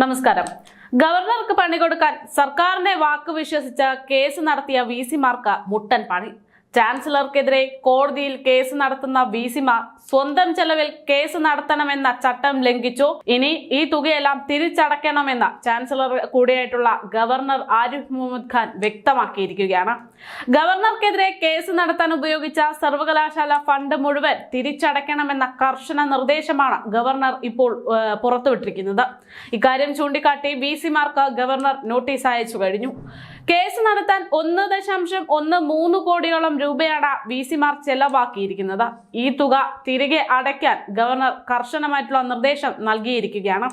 നമസ്കാരം. ഗവർണർക്ക് പണി കൊടുക്കാൻ സർക്കാരിന്റെ വാക്ക് വിശ്വസിച്ച കേസ് നടത്തിയ വി സിമാർക്ക് മുട്ടൻ പണി. ചാൻസലർക്കെതിരെ കോടതിയിൽ കേസ് നടത്തുന്ന വി സിമാർ സ്വന്തം ചെലവിൽ കേസ് നടത്തണമെന്ന ചട്ടം ലംഘിച്ചു. ഇനി ഈ തുകയെല്ലാം തിരിച്ചടയ്ക്കണമെന്ന ചാൻസലർ കൂടിയായിട്ടുള്ള ഗവർണർ ആരിഫ് മുഹമ്മദ് ഖാൻ വ്യക്തമാക്കിയിരിക്കുകയാണ്. ഗവർണർക്കെതിരെ കേസ് നടത്താൻ ഉപയോഗിച്ച സർവകലാശാല ഫണ്ട് മുഴുവൻ തിരിച്ചടയ്ക്കണമെന്ന കർശന നിർദ്ദേശമാണ് ഗവർണർ ഇപ്പോൾ പുറത്തുവിട്ടിരിക്കുന്നത്. ഇക്കാര്യം ചൂണ്ടിക്കാട്ടി വി ഗവർണർ നോട്ടീസ് അയച്ചു കഴിഞ്ഞു. കേസ് നടത്താൻ ഒന്ന് ദശാംശം ഒന്ന് മൂന്ന് കോടിയോളം രൂപയാണ് വി സിമാർ ചെലവാക്കിയിരിക്കുന്നത്. ഈ തുക തിരികെ അടയ്ക്കാൻ ഗവർണർ കർശനമായിട്ടുള്ള നിർദ്ദേശം നൽകിയിരിക്കുകയാണ്.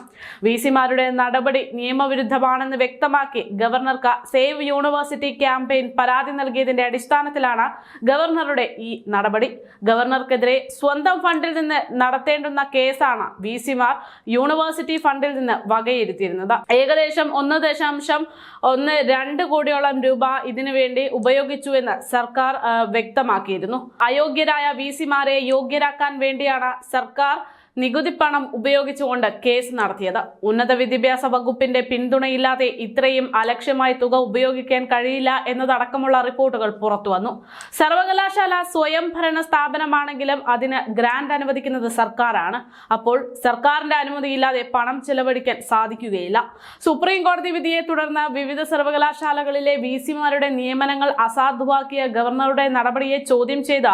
വി സിമാരുടെ നടപടി നിയമവിരുദ്ധമാണെന്ന് വ്യക്തമാക്കി ഗവർണർക്ക് സേവ് യൂണിവേഴ്സിറ്റി ക്യാമ്പയിൻ പരാതി നൽകിയതിന്റെ അടിസ്ഥാനത്തിലാണ് ഗവർണറുടെ ഈ നടപടി. ഗവർണർക്കെതിരെ സ്വന്തം ഫണ്ടിൽ നിന്ന് നടത്തേണ്ടുന്ന കേസാണ് വി സിമാർ യൂണിവേഴ്സിറ്റി ഫണ്ടിൽ നിന്ന് വകയിരുത്തിയിരുന്നത്. ഏകദേശം ഒന്ന് ദശാംശം ഒന്ന് രണ്ട് കോടിയോളം രൂപ ഇതിനു വേണ്ടി ഉപയോഗിച്ചു എന്ന് സർക്കാർ വ്യക്തമാക്കിയിരുന്നു. അയോഗ്യരായ വി സിമാരെ യോഗ്യരാക്കാൻ വേണ്ടിയാണ് സർക്കാർ നികുതി പണം ഉപയോഗിച്ചുകൊണ്ട് കേസ് നടത്തിയത്. ഉന്നത വിദ്യാഭ്യാസ വകുപ്പിന്റെ പിന്തുണയില്ലാതെ ഇത്രയും അലക്ഷ്യമായ തുക ഉപയോഗിക്കാൻ കഴിയില്ല എന്നതടക്കമുള്ള റിപ്പോർട്ടുകൾ പുറത്തുവന്നു സർവകലാശാല സ്വയംഭരണ സ്ഥാപനമാണെങ്കിലും അതിന് ഗ്രാന്റ് അനുവദിക്കുന്നത് സർക്കാരാണ്. അപ്പോൾ സർക്കാരിന്റെ അനുമതിയില്ലാതെ പണം ചെലവഴിക്കാൻ സാധിക്കുകയില്ല. സുപ്രീം കോടതി വിധിയെ തുടർന്ന് വിവിധ സർവകലാശാലകളിലെ വി സിമാരുടെ നിയമനങ്ങൾ അസാധുവാക്കിയ ഗവർണറുടെ നടപടിയെ ചോദ്യം ചെയ്ത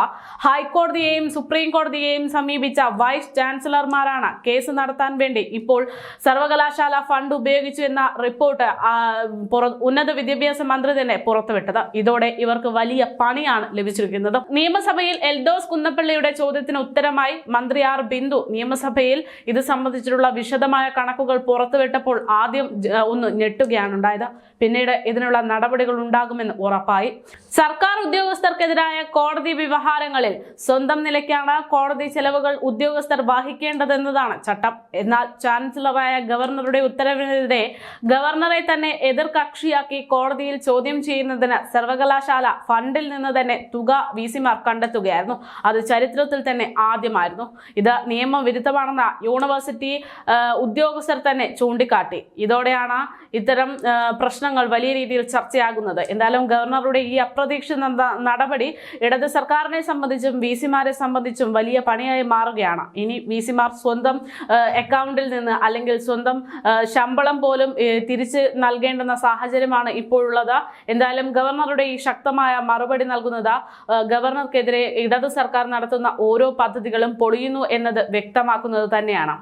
ഹൈക്കോടതിയെയും സുപ്രീം കോടതിയെയും സമീപിച്ച വൈസ് ചാൻസലർമാരാണ് കേസ് നടത്താൻ വേണ്ടി. ഇപ്പോൾ സർവകലാശാല ഫണ്ട് ഉപയോഗിച്ചു എന്ന റിപ്പോർട്ട് ഉന്നത വിദ്യാഭ്യാസ മന്ത്രി തന്നെ പുറത്തുവിട്ടത്. ഇതോടെ ഇവർക്ക് വലിയ പണിയാണ് ലഭിച്ചിരിക്കുന്നത്. നിയമസഭയിൽ എൽഡോസ് കുന്നപ്പള്ളിയുടെ ചോദ്യത്തിന് ഉത്തരമായി മന്ത്രി ആർ. ബിന്ദു. നിയമസഭയിൽ ഇത് സംബന്ധിച്ചിട്ടുള്ള വിശദമായ കണക്കുകൾ പുറത്തുവിട്ടപ്പോൾ ആദ്യം ഒന്ന് ഞെട്ടുകയാണ് ഉണ്ടായത്. പിന്നീട് ഇതിനുള്ള നടപടികൾ ഉണ്ടാകുമെന്ന് ഉറപ്പായി. സർക്കാർ ഉദ്യോഗസ്ഥർക്കെതിരായ കോടതി വ്യവഹാരങ്ങളിൽ സ്വന്തം നിലയ്ക്കാണ് കോടതി ചെലവുകൾ ഉദ്യോഗസ്ഥർ വഹിക്കേണ്ടതെന്നതാണ് ചട്ടം. എന്നാൽ ചാൻസലറായ ഗവർണറുടെ ഉത്തരവിനെതിരെ ഗവർണറെ തന്നെ എതിർ കക്ഷിയാക്കി കോടതിയിൽ ചോദ്യം ചെയ്യുന്നതിന് സർവകലാശാല ഫണ്ടിൽ നിന്ന് തന്നെ തുക വി കണ്ടെത്തുകയായിരുന്നു. അത് ചരിത്രത്തിൽ തന്നെ ആദ്യമായിരുന്നു. ഇത് നിയമവിരുദ്ധമാണെന്ന യൂണിവേഴ്സിറ്റി ഉദ്യോഗസ്ഥർ തന്നെ ചൂണ്ടിക്കാട്ടി. ഇതോടെയാണ് ഇത്തരം പ്രശ്നങ്ങൾ വലിയ രീതിയിൽ ചർച്ചയാകുന്നത്. എന്തായാലും ഗവർണറുടെ ഈ അപ്രതീക്ഷിത നടപടി ഇടത് സർക്കാരിനെ സംബന്ധിച്ചും വി സംബന്ധിച്ചും വലിയ പണിയായി മാറുകയാണ്. ഇനി വി സിമാർ സ്വന്തം അക്കൗണ്ടിൽ നിന്ന് അല്ലെങ്കിൽ സ്വന്തം ശമ്പളം പോലും തിരിച്ച് നൽകേണ്ടുന്ന സാഹചര്യമാണ് ഇപ്പോഴുള്ളത്. എന്തായാലും ഗവർണറുടെ ഈ ശക്തമായ മറുപടി നൽകുന്നത് ഗവർണർക്കെതിരെ ഇടതു സർക്കാർ നടത്തുന്ന ഓരോ പദ്ധതികളും പൊളിയുന്നു എന്നത് വ്യക്തമാക്കുന്നത് തന്നെയാണ്.